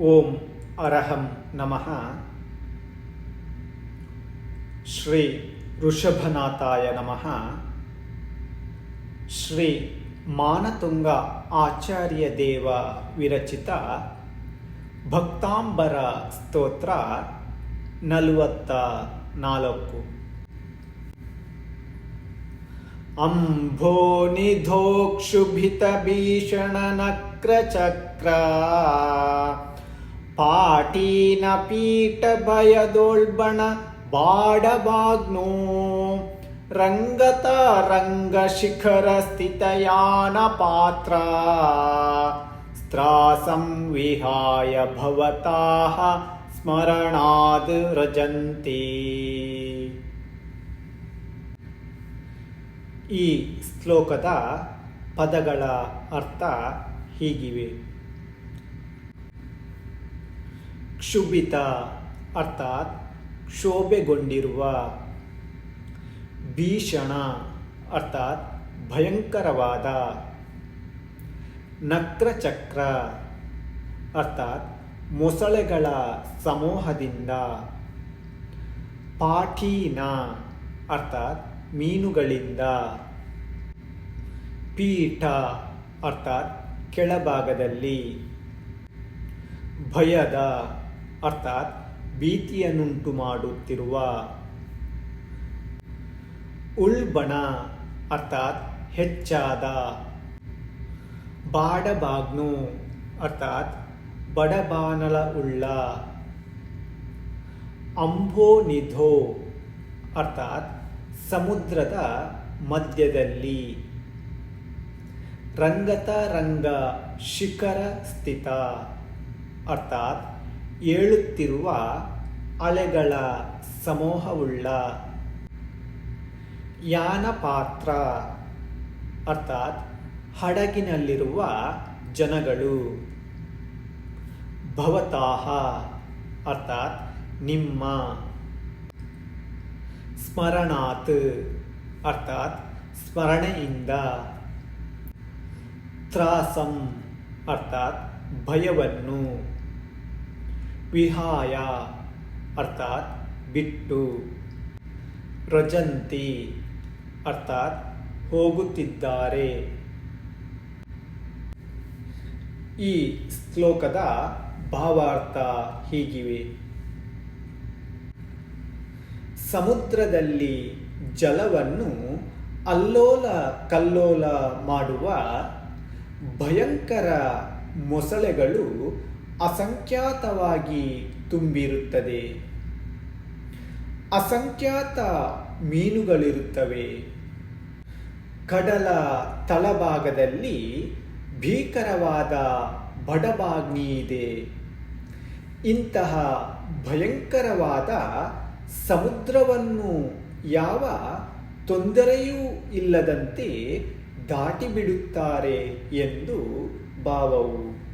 ಓಂ ಅರಹಂ ನಮಃ. ಶ್ರೀ ಋಷಭನಾಥಾಯ ನಮಃ. ಶ್ರೀ ಮಾನತುಂಗ ಆಚಾರ್ಯ ದೇವ ವಿರಚಿತ ಭಕ್ತಾಂಬರ ಸ್ತೋತ್ರ ನಲವತ್ತ ನಾಲ್ಕು. ಅಂಭೋನಿಧೋಕ್ಷುಭಿತಭೀಷಣನಕ್ರಚಕ್ರ ಪಾಟೀನ ಪೀಠ ಭಯದೋಳ್ಬಣ ಬಾಡಬಾಗ್ನೋ. ರಂಗತ ರಂಗ ಶಿಖರ ಸ್ಥಿತಯಾನ ಪಾತ್ರ. ಸ್ತ್ರಾಸಂ ವಿಹಾಯ ಭವತಾಹ ಸ್ಮರಣಾದ್ ರಜಂತಿ. ಈ ಶ್ಲೋಕದ ಪದಗಳ ಅರ್ಥ ಹೀಗಿವೆ. ಕ್ಷುಭಿತ, ಅರ್ಥಾತ್ ಕ್ಷೋಭೆಗೊಂಡಿರುವ ಭೀಷಣ, ಅರ್ಥಾತ್ ಭಯಂಕರವಾದ ನಕ್ರಚಕ್ರ, ಅರ್ಥಾತ್ ಮೊಸಳೆಗಳ ಸಮೂಹದಿಂದ ಪಾಠೀನ ಅರ್ಥಾತ್ ಮೀನುಗಳಿಂದ ಪೀಠ, ಅರ್ಥಾತ್ ಕೆಳಭಾಗದಲ್ಲಿ ಭಯದ ಅರ್ಥಾತ್ ಭೀತಿಯನ್ನುಂಟು ಮಾಡುತ್ತಿರುವ. ಉಳ್ಬಣ ಅರ್ಥಾತ್ ಹೆಚ್ಚಾದ. ಬಾಡಬಾಗ್ನು ಅರ್ಥಾತ್ ಬಡಬಾನಲ ಉಳ್ಳ ಅಂಬೋನಿಧೋ ಅರ್ಥಾತ್ ಸಮುದ್ರದ ಮಧ್ಯದಲ್ಲಿ. ರಂಗತ ರಂಗ ಶಿಖರ ಸ್ಥಿತ ಅರ್ಥಾತ್ ಏಳುತ್ತಿರುವ ಅಲೆಗಳ ಸಮೂಹವುಳ್ಳ ಯಾನಪಾತ್ರ, ಅರ್ಥಾತ್ ಹಡಗಿನಲ್ಲಿರುವ ಜನಗಳು. ಭವತಾಹ, ಅರ್ಥಾತ್ ನಿಮ್ಮ. ಸ್ಮರಣಾತ್, ಅರ್ಥಾತ್ ಸ್ಮರಣೆಯಿಂದ. ತ್ರಾಸಂ, ಅರ್ಥಾತ್ ಭಯವನ್ನು. ವಿಹಾಯ ಅರ್ಥಾತ್ ಬಿಟ್ಟು. ರಜಂತಿ ಅರ್ಥಾತ್ ಹೋಗುತ್ತಿದ್ದಾರೆ. ಈ ಶ್ಲೋಕದ ಭಾವಾರ್ಥ ಹೀಗಿವೆ. ಸಮುದ್ರದಲ್ಲಿ ಜಲವನ್ನು ಅಲ್ಲೋಲ ಕಲ್ಲೋಲ ಮಾಡುವ ಭಯಂಕರ ಮೊಸಳೆಗಳು ಅಸಂಖ್ಯಾತವಾಗಿ ತುಂಬಿರುತ್ತದೆ. ಅಸಂಖ್ಯಾತ ಮೀನುಗಳಿರುತ್ತವೆ. ಕಡಲ ತಳಭಾಗದಲ್ಲಿ ಭೀಕರವಾದ ಬಡಬಾಗ್ನಿ ಇದೆ. ಇಂತಹ ಭಯಂಕರವಾದ ಸಮುದ್ರವನ್ನು ಯಾವ ತೊಂದರೆಯೂ ಇಲ್ಲದಂತೆ ದಾಟಿಬಿಡುತ್ತಾರೆ ಎಂದು ಭಾವವು.